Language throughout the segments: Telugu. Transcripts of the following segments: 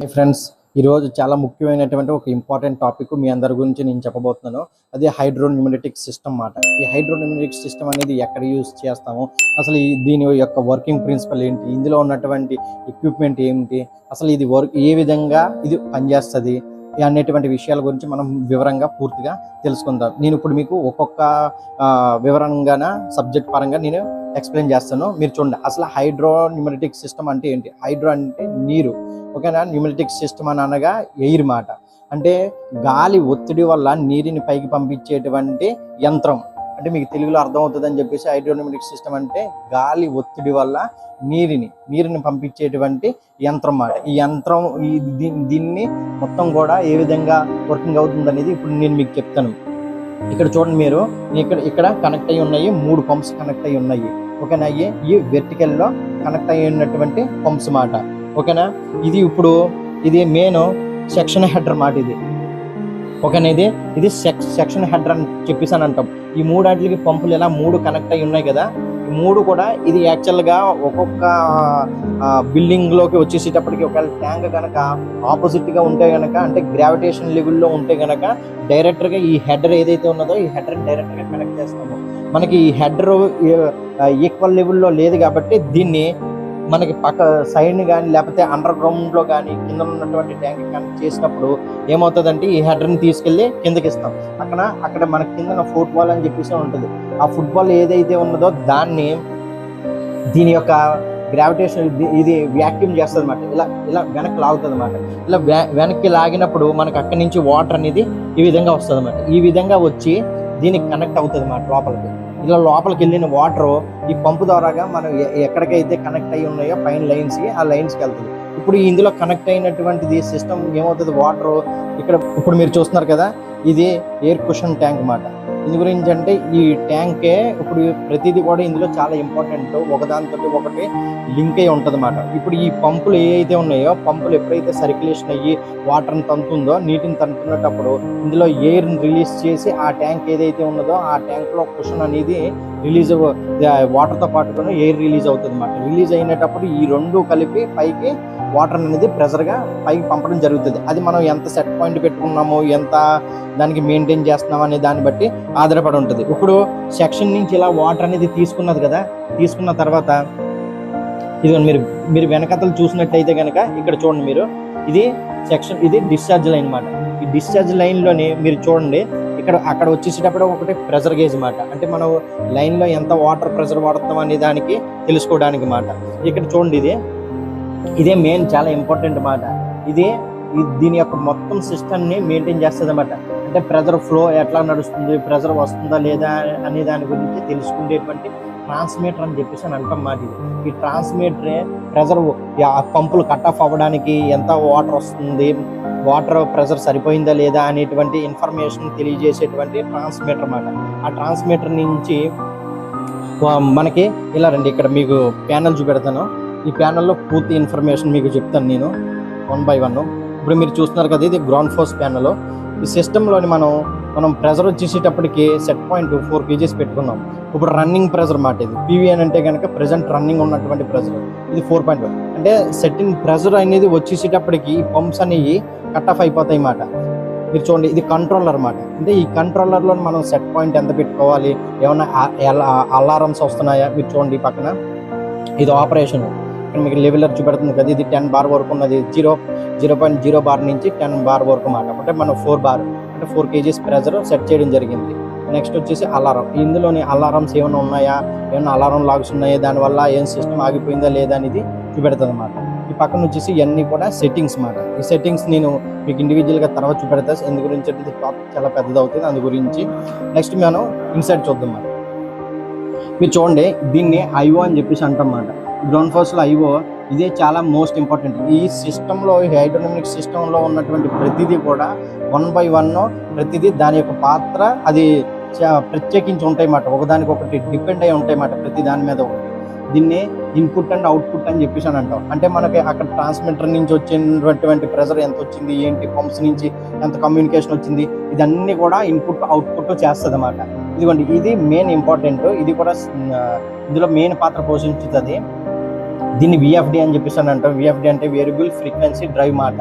మై ఫ్రెండ్స్ ఈరోజు చాలా ముఖ్యమైనటువంటి ఒక ఇంపార్టెంట్ టాపిక్ మీ అందరి గురించి నేను చెప్పబోతున్నాను. అది హైడ్రోన్యూమరిటిక్ సిస్టమ్ మాట. ఈ హైడ్రోన్యూమరిటిక్ సిస్టమ్ అనేది ఎక్కడ యూజ్ చేస్తాము? అసలు దీని యొక్క వర్కింగ్ ప్రిన్సిపల్ ఏంటి? ఇందులో ఉన్నటువంటి ఎక్విప్మెంట్ ఏంటి అసలు ఇది వర్క్ ఏ విధంగా ఇది పనిచేస్తుంది? అనేటువంటి విషయాల గురించి మనం వివరంగా పూర్తిగా తెలుసుకుందాం. నేను ఇప్పుడు మీకు ఒక్కొక్క వివరంగాన సబ్జెక్ట్ పరంగా నేను ఎక్స్ప్లెయిన్ చేస్తాను. మీరు చూడండి అసలు హైడ్రో న్యూమరిటిక్ సిస్టమ్ అంటే ఏంటి? హైడ్రో అంటే నీరు. ఓకేనా? న్యూమరిటిక్ సిస్టమ్ అని అనగా ఎయిర్ మాట. అంటే గాలి ఒత్తిడి వల్ల నీరుని పైకి పంపించేటువంటి యంత్రం. అంటే మీకు తెలుగులో అర్థమవుతుంది అని చెప్పేసి హైడ్రోన్యూమరిక్ సిస్టమ్ అంటే గాలి ఒత్తిడి వల్ల నీరుని నీరుని పంపించేటువంటి యంత్రం మాట. ఈ యంత్రం ఈ దీన్ని మొత్తం కూడా ఏ విధంగా వర్కింగ్ అవుతుంది అనేది ఇప్పుడు నేను మీకు చెప్తాను. ఇక్కడ చూడండి మీరు ఇక్కడ ఇక్కడ కనెక్ట్ అయి ఉన్నాయి మూడు పంప్స్ కనెక్ట్ అయి ఉన్నాయి. ఓకేనా? ఈ ఈ కనెక్ట్ అయి ఉన్నటువంటి పంప్స్ మాట. ఓకేనా? ఇది ఇప్పుడు ఇది మెయిన్ సెక్షన్ హెడర్ మాట ఇది. ఒక ఇది ఇది సెక్షన్ హెడర్ అని చెప్పేసి అని అంటాం. ఈ మూడు వాటికి పంపులు ఇలా మూడు కనెక్ట్ అయి ఉన్నాయి కదా ఈ మూడు కూడా ఇది యాక్చువల్గా ఒక్కొక్క బిల్డింగ్లోకి వచ్చేసేటప్పటికి ఒకవేళ ట్యాంక్ కనుక ఆపోజిట్గా ఉంటే కనుక అంటే గ్రావిటేషన్ లెవెల్లో ఉంటే కనుక డైరెక్టర్గా ఈ హెడర్ ఏదైతే ఉన్నదో ఈ హెడర్ డైరెక్ట్గా కనెక్ట్ చేస్తాము. మనకి ఈ హెడర్ ఈక్వల్ లెవెల్లో లేదు కాబట్టి దీన్ని మనకి పక్క సైడ్ కానీ లేకపోతే అండర్ గ్రౌండ్లో కానీ కింద ఉన్నటువంటి ట్యాంక్ కనెక్ట్ చేసినప్పుడు ఏమవుతుందంటే ఈ హెడర్ని తీసుకెళ్ళి తీసుకెళ్ళి కిందకి ఇస్తాం అక్కడ అక్కడ మన కింద ఫుట్బాల్ అని చెప్పేసి ఉంటుంది. ఆ ఫుట్బాల్ ఏదైతే ఉన్నదో దాన్ని దీని యొక్క గ్రావిటేషన్ ఇది వ్యాక్యూమ్ చేస్తుంది అనమాట ఇలా ఇలా వెనక్కి లాగుతుంది అనమాట ఇలా వెనక్కి లాగినప్పుడు మనకు అక్కడి నుంచి వాటర్ అనేది ఈ విధంగా వస్తుంది అనమాట ఈ విధంగా వచ్చి దీనికి కనెక్ట్ అవుతుంది అనమాట లోపలికి. ఇలా లోపలికి వెళ్ళిన వాటర్ ఈ పంపు ద్వారాగా మనం ఎక్కడికైతే కనెక్ట్ అయి ఉన్నాయో పైన లైన్స్ ఆ లైన్స్కి వెళ్తుంది. ఇప్పుడు ఇందులో కనెక్ట్ అయినటువంటిది సిస్టమ్ ఏమవుతుంది? వాటర్ ఇక్కడ ఇప్పుడు మీరు చూస్తున్నారు కదా ఇది ఎయిర్ కుషన్ ట్యాంక్ అన్నమాట ఇందు గురించి అంటే ఈ ట్యాంకే ఇప్పుడు ప్రతిదీ కూడా ఇందులో చాలా ఇంపార్టెంట్ ఒకదానితో ఒకటి లింక్ అయి ఉంటుంది ఇప్పుడు ఈ పంపులు ఏవైతే ఉన్నాయో పంపులు ఎప్పుడైతే సర్క్యులేషన్ అయ్యి వాటర్ని తంతుందో నీటిని తంతున్నప్పుడు ఇందులో ఎయిర్ని రిలీజ్ చేసి ఆ ట్యాంక్ ఏదైతే ఉన్నదో ఆ ట్యాంక్లో కుషన్ అనేది రిలీజ్ వాటర్తో పాటుగా ఎయిర్ రిలీజ్ అవుతుంది అన్నమాట రిలీజ్ అయినప్పుడు ఈ రెండు కలిపి పైకి వాటర్ అనేది ప్రెషర్గా పైకి పంపడం జరుగుతుంది. అది మనం ఎంత సెట్ పాయింట్ పెట్టుకున్నామో ఎంత దానికి మెయింటైన్ చేస్తున్నాం అనే దాన్ని బట్టి ఆధారపడి ఉంటుంది. ఇప్పుడు సెక్షన్ నుంచి ఇలా వాటర్ అనేది తీసుకున్నది కదా తీసుకున్న తర్వాత ఇది మీరు మీరు వెనకతలు చూసినట్టయితే కనుక ఇక్కడ చూడండి మీరు ఇది సెక్షన్ ఇది డిశ్చార్జ్ లైన్ అనమాట ఈ డిశ్చార్జ్ లైన్లోని మీరు చూడండి ఇక్కడ అక్కడ వచ్చేసేటప్పుడు ఒకటి ప్రెషర్ గేజ్ మాట అంటే మనం లైన్లో ఎంత వాటర్ ప్రెషర్ వాడుతున్నాం అనే దానికి తెలుసుకోవడానికి మాట ఇక్కడ చూడండి ఇది. ఇదే మెయిన్ చాలా ఇంపార్టెంట్ మాట. ఇది దీని యొక్క మొత్తం సిస్టమ్ని మెయింటైన్ చేస్తుంది అనమాట అంటే ప్రెజర్ ఫ్లో ఎట్లా నడుస్తుంది ప్రెజర్ వస్తుందా లేదా అనే దాని గురించి తెలుసుకునేటువంటి ట్రాన్స్మీటర్ అని చెప్పేసి అని అంటాం మాట ఇది. ఈ ట్రాన్స్మీటరే ప్రెజర్ ఆ పంపులు కట్ ఆఫ్ అవ్వడానికి ఎంత వాటర్ వస్తుంది వాటర్ ప్రెజర్ సరిపోయిందా లేదా అనేటువంటి ఇన్ఫర్మేషన్ తెలియజేసేటువంటి ట్రాన్స్మీటర్ అన్నమాట ఆ ట్రాన్స్మీటర్ నుంచి మనకి ఇలా రండి ఇక్కడ మీకు ప్యానల్ చూపెడతాను. ఈ ప్యానల్లో పూర్తి ఇన్ఫర్మేషన్ మీకు చెప్తాను నేను. One by one. ఇప్పుడు మీరు చూస్తున్నారు కదా ఇది గ్రౌండ్ ఫోర్స్ ప్యానల్ ఈ సిస్టంలోని మనం మనం ప్రెజర్ వచ్చేసేటప్పటికి సెట్ పాయింట్ ఫోర్ కేజీస్ పెట్టుకున్నాం. ఇప్పుడు రన్నింగ్ ప్రెజర్ మాట ఇది. పీవీ అని అంటే కనుక ప్రజెంట్ రన్నింగ్ ఉన్నటువంటి ప్రెజర్ ఇది ఫోర్ పాయింట్ అంటే సెట్టింగ్ ప్రెజర్ అనేది వచ్చేసేటప్పటికి పంప్స్ అనేవి కట్ ఆఫ్ అయిపోతాయి మాట. మీరు చూడండి ఇది కంట్రోలర్ అన్నమాట అంటే ఈ కంట్రోలర్లో మనం సెట్ పాయింట్ ఎంత పెట్టుకోవాలి? ఏమైనా అలారమ్స్ వస్తున్నాయా? మీరు చూడండి పక్కన. ఇది ఆపరేషన్ ఇక్కడ మీకు లెవెలర్ చూపెడుతుంది కదా. ఇది టెన్ బార్ వరకు ఉన్నది. Zero zero point zero bar నుంచి టెన్ బార్ వరకు మాట. అంటే మనం ఫోర్ బార్ అంటే ఫోర్ కేజీస్ ప్రెజర్ సెట్ చేయడం జరిగింది. నెక్స్ట్ వచ్చేసి అలారం. ఇందులోని అలారమ్స్ ఏమైనా ఉన్నాయా? ఏమైనా అలారం లాగ్స్ ఉన్నాయా? దానివల్ల ఏం సిస్టమ్ ఆగిపోయిందా లేదా అనేది చూపెడుతుంది అనమాట ఈ పక్కన వచ్చేసి ఇవన్నీ కూడా సెట్టింగ్స్ మాట. ఈ సెట్టింగ్స్ నేను మీకు ఇండివిజువల్గా తర్వాత చూపెడతా. ఎందు గురించి అంటే టాప్ చాలా పెద్దది అవుతుంది అందు గురించి నెక్స్ట్ మనం ఇన్సైడ్ చూద్దాం మరి మీరు చూడండి దీన్ని ఐఓ అని చెప్పేసి అంటాం అన్నమాట గ్రౌండ్ ఫోర్స్లో ఐఓ ఇదే చాలా మోస్ట్ ఇంపార్టెంట్ ఈ సిస్టంలో ఈ హైడ్రోనమిక్ సిస్టంలో ఉన్నటువంటి ప్రతిదీ కూడా వన్ బై వన్ ప్రతిదీ దాని యొక్క పాత్ర అది ప్రత్యేకించి ఉంటాయి అన్నమాట ఒకటి డిపెండ్ అయి ఉంటాయి అన్నమాట ప్రతి దాని మీద ఒకటి. దీన్ని ఇన్పుట్ అండ్ అవుట్పుట్ అని చెప్పేసి అని అంటాం. అంటే మనకి అక్కడ ట్రాన్స్మిటర్ నుంచి వచ్చినటువంటి ప్రెషర్ ఎంత వచ్చింది ఏంటి పంప్స్ నుంచి ఎంత కమ్యూనికేషన్ వచ్చింది ఇదన్నీ కూడా ఇన్పుట్ అవుట్పుట్ చేస్తుంది అన్నమాట ఇదిగోండి ఇది మెయిన్ ఇంపార్టెంట్ ఇది కూడా ఇందులో మెయిన్ పాత్ర పోషించుతుంది. దీన్ని విఎఫ్డి అని చెప్పేసి అని అంటాం విఎఫ్డి అంటే వేరియబుల్ ఫ్రీక్వెన్సీ డ్రైవ్ మాట.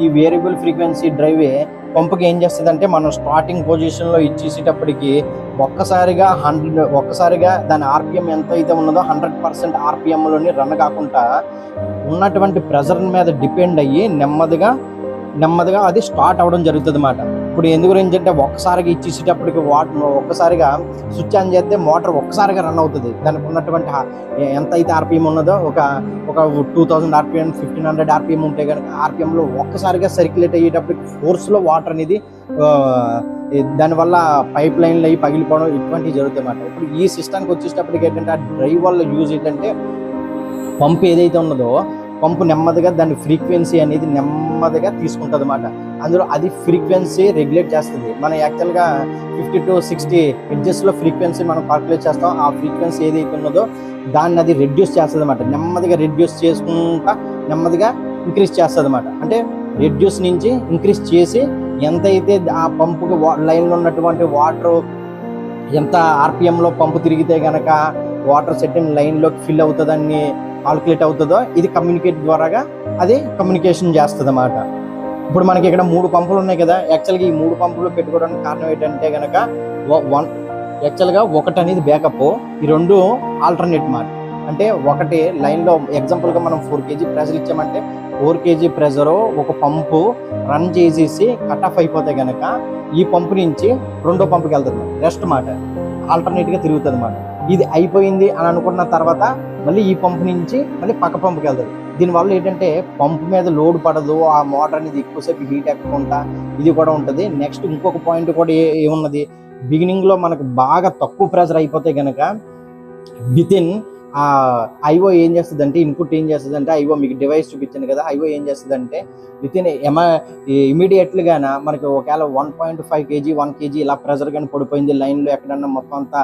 ఈ వేరియబుల్ ఫ్రీక్వెన్సీ డ్రైవే పంపుకి ఏం చేస్తుంది అంటే మనం స్టార్టింగ్ పొజిషన్లో ఇచ్చేసేటప్పటికి ఒక్కసారిగా హండ్రెడ్ ఒక్కసారిగా దాని ఆర్పిఎం ఎంత అయితే ఉన్నదో హండ్రెడ్ పర్సెంట్ ఆర్పిఎంలోని రన్ కాకుండా ఉన్నటువంటి ప్రెజర్ మీద డిపెండ్ అయ్యి నెమ్మదిగా నెమ్మదిగా అది స్టార్ట్ అవ్వడం జరుగుతుంది అన్నమాట ఇప్పుడు ఎందు గురించి అంటే ఒక్కసారిగా ఇచ్చేసేటప్పటికి వాటర్ ఒక్కసారిగా స్విచ్ ఆన్ చేస్తే మోటార్ ఒక్కసారిగా రన్ అవుతుంది. దానికి ఉన్నటువంటి ఎంత అయితే ఆర్పిఎం ఉన్నదో ఒక ఒక two thousand RPM fifteen hundred RPM ఉంటే కనుక ఆర్పిఎంలో ఒక్కసారిగా సర్క్యులేట్ అయ్యేటప్పటికి ఫోర్స్లో వాటర్ అనేది దానివల్ల పైప్ లైన్లు అవి పగిలిపోవడం ఇటువంటివి జరుగుతాయి అన్నమాట ఇప్పుడు ఈ సిస్టానికి వచ్చేటప్పటికి ఏంటంటే ఆ డ్రైవ్ వల్ల యూజ్ ఏంటంటే పంప్ ఏదైతే ఉన్నదో పంపు నెమ్మదిగా దాని ఫ్రీక్వెన్సీ అనేది నెమ్మదిగా తీసుకుంటుంది అనమాట అందులో అది ఫ్రీక్వెన్సీ రెగ్యులేట్ చేస్తుంది. మనం యాక్చువల్గా ఫిఫ్టీ టు సిక్స్టీ హెడ్జెస్లో ఫ్రీక్వెన్సీ మనం కాల్కులేట్ చేస్తాం. ఆ ఫ్రీక్వెన్సీ ఏదైతే ఉన్నదో దాన్ని అది రెడ్యూస్ చేస్తుంది అనమాట నెమ్మదిగా రెడ్యూస్ చేసుకుంటా నెమ్మదిగా ఇంక్రీజ్ చేస్తుంది అనమాట అంటే రెడ్యూస్ నుంచి ఇంక్రీజ్ చేసి ఎంతైతే ఆ పంపుకి లైన్లో ఉన్నటువంటి వాటర్ ఎంత ఆర్పిఎంలో పంపు తిరిగితే కనుక వాటర్ సెట్టింగ్ లైన్లోకి ఫిల్ అవుతుందని కాల్కులేట్ అవుతుందో ఇది కమ్యూనికేట్ ద్వారాగా అది కమ్యూనికేషన్ చేస్తుంది అన్నమాట ఇప్పుడు మనకి ఇక్కడ మూడు పంపులు ఉన్నాయి కదా యాక్చువల్గా ఈ మూడు పంపులు పెట్టుకోవడానికి కారణం ఏంటంటే కనుక వన్ యాక్చువల్గా ఒకటి అనేది బ్యాకప్ ఈ రెండు ఆల్టర్నేట్ మాట. అంటే ఒకటి లైన్లో ఎగ్జాంపుల్గా మనం ఫోర్ కేజీ ప్రెజర్ ఇచ్చామంటే ఫోర్ కేజీ ప్రెజర్ ఒక పంపు రన్ చేసేసి కట్ ఆఫ్ అయిపోతే కనుక ఈ పంపు నుంచి రెండో పంపుకి వెళ్తుంది. రెస్ట్ మాట. ఆల్టర్నేట్గా తిరుగుతుంది అన్నమాట. ఇది అయిపోయింది అని అనుకున్న తర్వాత మళ్ళీ ఈ పంపు నుంచి మళ్ళీ పక్క పంపుకి వెళ్తుంది దీనివల్ల ఏంటంటే పంపు మీద లోడ్ పడదు ఆ మోటార్ అనేది ఎక్కువసేపు హీట్ ఎక్కకుండా ఇది కూడా ఉంటుంది. నెక్స్ట్ ఇంకొక పాయింట్ కూడా ఏ ఏమున్నది? బిగినింగ్లో మనకు బాగా తక్కువ ప్రెషర్ అయిపోతే కనుక వితిన్ ఆ ఐఓ ఏం చేస్తుంది అంటే ఇన్పుట్ ఏం చేస్తుంది అంటే ఐఓ మీకు డివైస్ చూపించాను కదా ఐఓ ఏం చేస్తుంది అంటే విత్ ఇన్ ఎమ ఇమీడియట్లీగాన మనకి ఒకవేళ one point five KG one KG ఇలా ప్రెషర్ కానీ పడిపోయింది లైన్లో ఎక్కడన్నా మొత్తం అంతా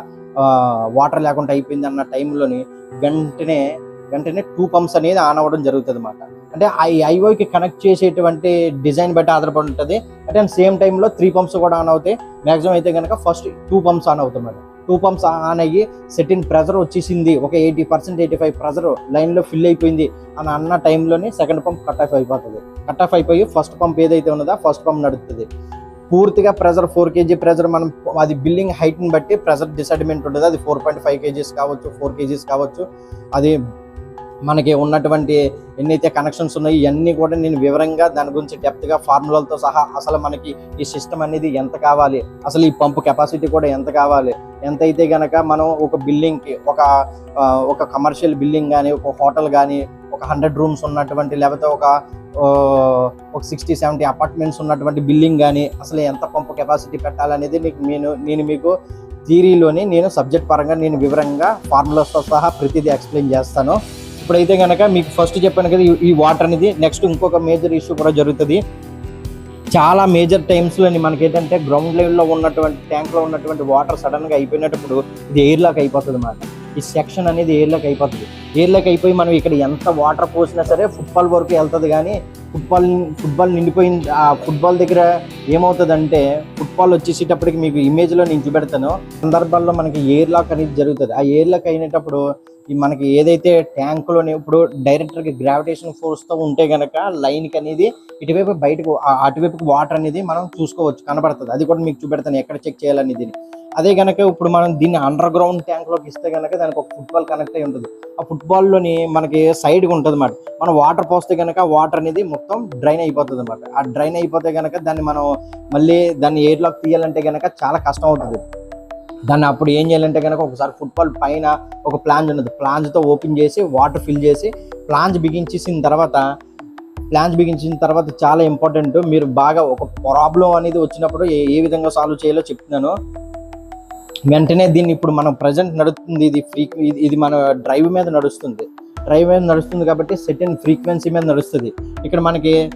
వాటర్ లేకుండా అయిపోయింది అన్న టైంలోని వెంటనే వెంటనే టూ పంప్స్ అనేది ఆన్ అవ్వడం జరుగుతుంది అనమాట అంటే ఈ ఐఓకి కనెక్ట్ చేసేటువంటి డిజైన్ బట్టి ఆధారపడి ఉంటుంది అంటే సేమ్ టైంలో త్రీ పంప్స్ కూడా ఆన్ అవుతాయి. మ్యాక్సిమం అయితే కనుక ఫస్ట్ టూ పంప్స్ ఆన్ అవుతాయి టూ పంప్స్ ఆన్ అయ్యి సెటిన్ ప్రెజర్ వచ్చేసింది. ఒక eighty percent eighty five pressure లైన్లో ఫిల్ అయిపోయింది అని అన్న టైంలోనే సెకండ్ పంప్ కట్ ఆఫ్ అయిపోతుంది. కట్ ఆఫ్ అయిపోయి ఫస్ట్ పంప్ ఏదైతే ఉన్నదో ఫస్ట్ పంప్ నడుస్తుంది పూర్తిగా ప్రెజర్ ఫోర్ కేజీ ప్రెజర్ మనం అది బిల్డింగ్ హైట్ని బట్టి ప్రెజర్ డిసైడ్మెంట్ ఉంటుంది అది ఫోర్ పాయింట్ ఫైవ్ కేజీస్ కావచ్చు ఫోర్ కేజీస్ కావచ్చు. అది మనకి ఉన్నటువంటి ఎన్నైతే కనెక్షన్స్ ఉన్నాయో ఇవన్నీ కూడా నేను వివరంగా దాని గురించి డెప్త్గా ఫార్ములాలతో సహా అసలు మనకి ఈ సిస్టమ్ అనేది ఎంత కావాలి? అసలు ఈ పంపు కెపాసిటీ కూడా ఎంత కావాలి? ఎంత అయితే గనక మనం ఒక బిల్డింగ్కి ఒక ఒక కమర్షియల్ బిల్డింగ్ కానీ ఒక హోటల్ కానీ ఒక హండ్రెడ్ రూమ్స్ ఉన్నటువంటి లేకపోతే ఒక ఒక సిక్స్టీ సెవెంటీ అపార్ట్మెంట్స్ ఉన్నటువంటి బిల్డింగ్ కానీ అసలు ఎంత పంపు కెపాసిటీ పెట్టాలనేది మీకు నేను నేను మీకు థీరీలోని నేను సబ్జెక్ట్ పరంగా నేను వివరంగా ఫార్ములాస్తో సహా ప్రతిదీ ఎక్స్ప్లెయిన్ చేస్తాను. ఇప్పుడైతే కనుక మీకు ఫస్ట్ చెప్పాను కదా ఈ- ఈ వాటర్ అనేది నెక్స్ట్ ఇంకొక మేజర్ ఇష్యూ కూడా జరుగుతుంది. చాలా మేజర్ టైమ్స్లోని మనకి ఏంటంటే గ్రౌండ్ లెవెల్లో ఉన్నటువంటి ట్యాంక్లో ఉన్నటువంటి వాటర్ సడన్గా అయిపోయినప్పుడు ఇది ఎయిర్ లాక్ అయిపోతుంది అన్నమాట ఈ సెక్షన్ అనేది ఎయిర్ లాక్ అయిపోతుంది. ఎయిర్ లాక్ అయిపోయి మనం ఇక్కడ ఎంత వాటర్ పోసినా సరే ఫుట్బాల్ వరకు వెళ్తుంది కానీ ఫుట్బాల్ ఫుట్బాల్ నిండిపోయింది ఆ ఫుట్బాల్ దగ్గర ఏమవుతుందంటే ఫుట్బాల్ వచ్చేసేటప్పటికి మీకు ఇమేజ్లో నేను చూపెడతాను. సందర్భాల్లో మనకి ఎయిర్లాక్ అనేది జరుగుతుంది. ఆ ఎయిర్లాక్ అయినప్పుడు ఈ మనకి ఏదైతే ట్యాంకులోని ఇప్పుడు డైరెక్టర్కి గ్రావిటేషన్ ఫోర్స్తో ఉంటే గనక లైన్కి అనేది ఇటువైపు బయటకు ఆ- అటువైపుకి వాటర్ అనేది మనం చూసుకోవచ్చు కనబడుతుంది. అది కూడా మీకు చూపెడతాను ఎక్కడ చెక్ చేయాలనేది అదే గనక ఇప్పుడు మనం దీన్ని అండర్ గ్రౌండ్ ట్యాంక్లోకి ఇస్తే గనక దానికి ఒక ఫుట్బాల్ కనెక్ట్ అయి ఉంటుంది. ఆ ఫుట్బాల్లోని మనకి సైడ్గా ఉంటుంది అన్నమాట. మనం వాటర్ పోస్తే కనుక వాటర్ అనేది మొత్తం డ్రైన్ అయిపోతుంది అనమాట ఆ డ్రైన్ అయిపోతే గనక దాన్ని మనం మళ్ళీ దాన్ని ఎయిర్లోకి తీయాలంటే గనక చాలా కష్టం అవుతుంది. దాన్ని అప్పుడు ఏం చేయాలంటే కనుక ఒకసారి ఫుట్బాల్ పైన ఒక ప్లాంజ్ ఉన్నది. ప్లాంజ్తో ఓపెన్ చేసి వాటర్ ఫిల్ చేసి ప్లాంజ్ బిగించేసిన తర్వాత ప్లాన్స్ బిగించిన తర్వాత చాలా ఇంపార్టెంట్ మీరు బాగా ఒక ప్రాబ్లం అనేది వచ్చినప్పుడు ఏ ఏ విధంగా సాల్వ్ చేయాలో చెప్తున్నాను. వెంటనే దీన్ని ఇప్పుడు మనం ప్రజెంట్ నడుస్తుంది ఇది ఫ్రీ ఇది- ఇది మన డ్రైవ్ మీద నడుస్తుంది. డ్రైవ్ మీద నడుస్తుంది కాబట్టి సెటిన్ ఫ్రీక్వెన్సీ మీద నడుస్తుంది. ఇక్కడ మనకి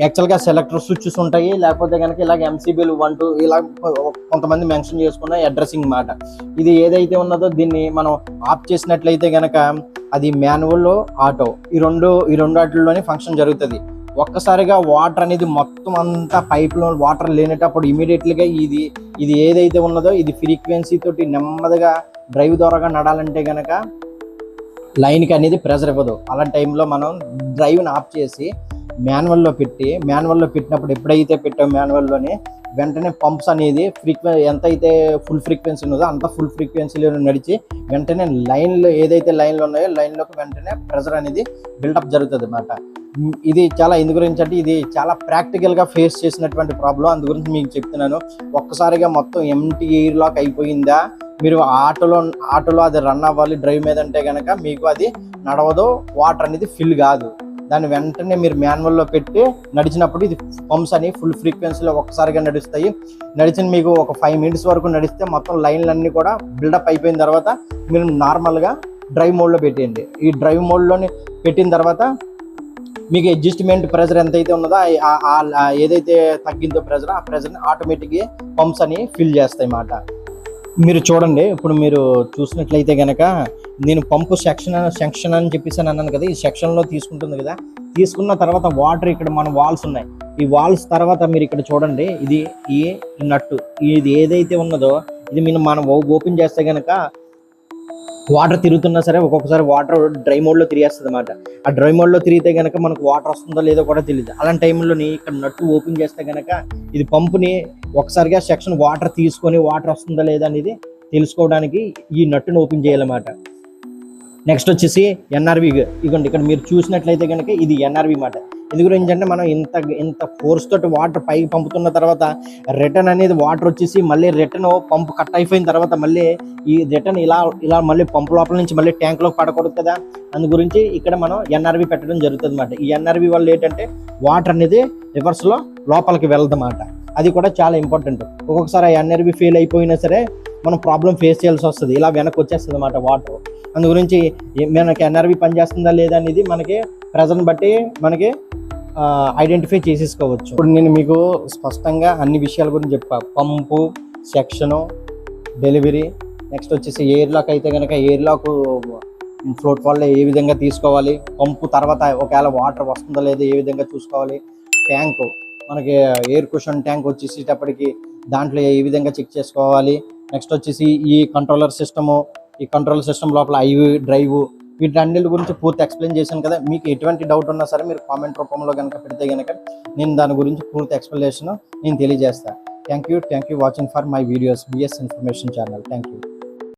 యాక్చువల్గా సెలెక్టర్ స్విచ్స్ ఉంటాయి లేకపోతే కనుక ఇలాగ ఎంసీబీలు వన్ టూ ఇలా కొంతమంది మెన్షన్ చేసుకున్న అడ్రసింగ్ మాట. ఇది ఏదైతే ఉన్నదో దీన్ని మనం ఆఫ్ చేసినట్లయితే కనుక అది మాన్యువల్ ఆటో ఈ రెండు ఈ రెండు వాటిల్లోనే ఫంక్షన్ జరుగుతుంది. ఒక్కసారిగా వాటర్ అనేది మొత్తం అంతా పైప్లో వాటర్ లేనేటప్పుడు ఇమీడియట్లీగా ఇది ఇది ఏదైతే ఉన్నదో ఇది ఫ్రీక్వెన్సీ తోటి నెమ్మదిగా డ్రైవ్ ద్వారాగా నడాలంటే కనుక లైన్కి అనేది ప్రెషర్ ఇవ్వదు. అలాంటి టైంలో మనం డ్రైవ్ని ఆఫ్ చేసి మాన్యువల్లో పెట్టి మాన్యువల్లో పెట్టినప్పుడు ఎప్పుడైతే పెట్టాం మాన్యువల్లోనే వెంటనే పంప్స్ అనేది ఫ్రీక్వెన్ ఎంత అయితే ఫుల్ ఫ్రీక్వెన్సీ ఉన్నదో అంత ఫుల్ ఫ్రీక్వెన్సీలో నడిచి వెంటనే లైన్లో ఏదైతే లైన్లు ఉన్నాయో లైన్లోకి వెంటనే ప్రెషర్ అనేది బిల్డప్ జరుగుతుంది అనమాట ఇది చాలా ఎందు గురించి అంటే ఇది చాలా ప్రాక్టికల్గా ఫేస్ చేసినటువంటి ప్రాబ్లం అందు గురించి మీకు చెప్తున్నాను. ఒక్కసారిగా మొత్తం ఎంటీ ఎయిర్ లాక్ అయిపోయిందా? మీరు ఆటోలో ఆటోలో అది రన్ అవ్వాలి డ్రైవ్ మీద అంటే కనుక మీకు అది నడవదు వాటర్ అనేది ఫిల్ కాదు. దాన్ని వెంటనే మీరు మాన్యువల్లో పెట్టి నడిచినప్పుడు ఇది పంప్స్ అని ఫుల్ ఫ్రీక్వెన్సీలో ఒక్కసారిగా నడుస్తాయి. నడిచిన మీకు ఒక ఫైవ్ మినిట్స్ వరకు నడిస్తే మొత్తం లైన్లన్నీ కూడా బిల్డప్ అయిపోయిన తర్వాత మీరు నార్మల్గా డ్రైవ్ మోడ్లో పెట్టేయండి. ఈ డ్రైవ్ మోడ్లోని పెట్టిన తర్వాత మీకు అడ్జస్ట్మెంట్ ప్రెజర్ ఎంతైతే ఉన్నదో ఏదైతే తగ్గిందో ప్రెజర్ ఆ ప్రెజర్ని ఆటోమేటిక్గా పంప్స్ అని ఫిల్ చేస్తాయి అన్నమాట. మీరు చూడండి ఇప్పుడు మీరు చూసినట్లయితే కనుక నేను పంపు సెక్షన్ సెక్షన్ అని చెప్పేసి అని అన్నాను కదా ఈ సెక్షన్లో తీసుకుంటుంది కదా. తీసుకున్న తర్వాత వాటర్ ఇక్కడ మన వాల్స్ ఉన్నాయి. ఈ వాల్స్ తర్వాత మీరు ఇక్కడ చూడండి ఇది ఈ నట్టు. ఇది ఏదైతే ఉన్నదో ఇది మీరు మనం ఓపెన్ చేస్తే కనుక వాటర్ తిరుగుతున్నా సరే ఒక్కొక్కసారి వాటర్ డ్రై మోడ్లో తిరిగేస్తుంది అనమాట ఆ డ్రై మోడ్లో తిరిగితే కనుక మనకు వాటర్ వస్తుందో లేదో కూడా తెలియదు అలాంటి టైంలోని ఇక్కడ నట్టు ఓపెన్ చేస్తే కనుక ఇది పంపుని ఒకసారిగా సెక్షన్ వాటర్ తీసుకొని వాటర్ వస్తుందా లేదా అనేది తెలుసుకోవడానికి ఈ నట్టును ఓపెన్ చేయాలన్నమాట. నెక్స్ట్ వచ్చేసి ఎన్ఆర్వి ఇదిగోండి ఇక్కడ మీరు చూసినట్లయితే కనుక ఇది ఎన్ఆర్వి మాట ఇది గురించి అంటే మనం ఇంత ఇంత ఫోర్స్ తోటి వాటర్ పైకి పంపుతున్న తర్వాత రిటర్న్ అనేది వాటర్ వచ్చేసి మళ్ళీ రిటర్న్ పంపు కట్ అయిపోయిన తర్వాత మళ్ళీ ఈ రిటర్న్ ఇలా ఇలా మళ్ళీ పంప్ లోపల నుంచి మళ్ళీ ట్యాంక్లోకి పడకూడదు కదా? అందు గురించి ఇక్కడ మనం ఎన్ఆర్వి పెట్టడం జరుగుతుంది అనమాట ఈ ఎన్ఆర్వి వల్ల ఏంటంటే వాటర్ అనేది రివర్స్లో లోపలికి వెళ్ళదన్నమాట అది కూడా చాలా ఇంపార్టెంట్ ఒక్కొక్కసారి ఆ ఎన్ఆర్వి ఫెయిల్ అయిపోయినా సరే మనం ప్రాబ్లం ఫేస్ చేయాల్సి వస్తుంది. ఇలా వెనక్కి వచ్చేస్తుంది అనమాట వాటర్ అందు గురించి మనకి ఎన్ఆర్వి పనిచేస్తుందా లేదా అనేది మనకి ప్రెజర్ని బట్టి మనకి ఐడెంటిఫై చేసేసుకోవచ్చు. ఇప్పుడు నేను మీకు స్పష్టంగా అన్ని విషయాల గురించి చెప్పా. పంపు సెక్షను డెలివరీ నెక్స్ట్ వచ్చేసి ఎయిర్ లాక్ అయితే కనుక ఎయిర్ లాక్ ఫ్లోట్ వల్ల ఏ విధంగా తీసుకోవాలి పంపు తర్వాత ఒకవేళ వాటర్ వస్తుందో లేదో ఏ విధంగా చూసుకోవాలి ట్యాంకు మనకి ఎయిర్ కుషన్ ట్యాంక్ వచ్చేసేటప్పటికి దాంట్లో ఏ విధంగా చెక్ చేసుకోవాలి నెక్స్ట్ వచ్చేసి ఈ కంట్రోలర్ సిస్టము ఈ కంట్రోల్ సిస్టమ్ లోపల ఐవి డ్రైవ్ వీటన్నిటి గురించి పూర్తి ఎక్స్ప్లెయిన్ చేశాను కదా. మీకు ఎటువంటి డౌట్ ఉన్నా సరే మీరు కామెంట్ రూపంలో కనుక పెడితే కనుక నేను దాని గురించి పూర్తి ఎక్స్ప్లెనేషన్ నేను తెలియజేస్తాను thank you thank you watching for my videos BS information channel thank you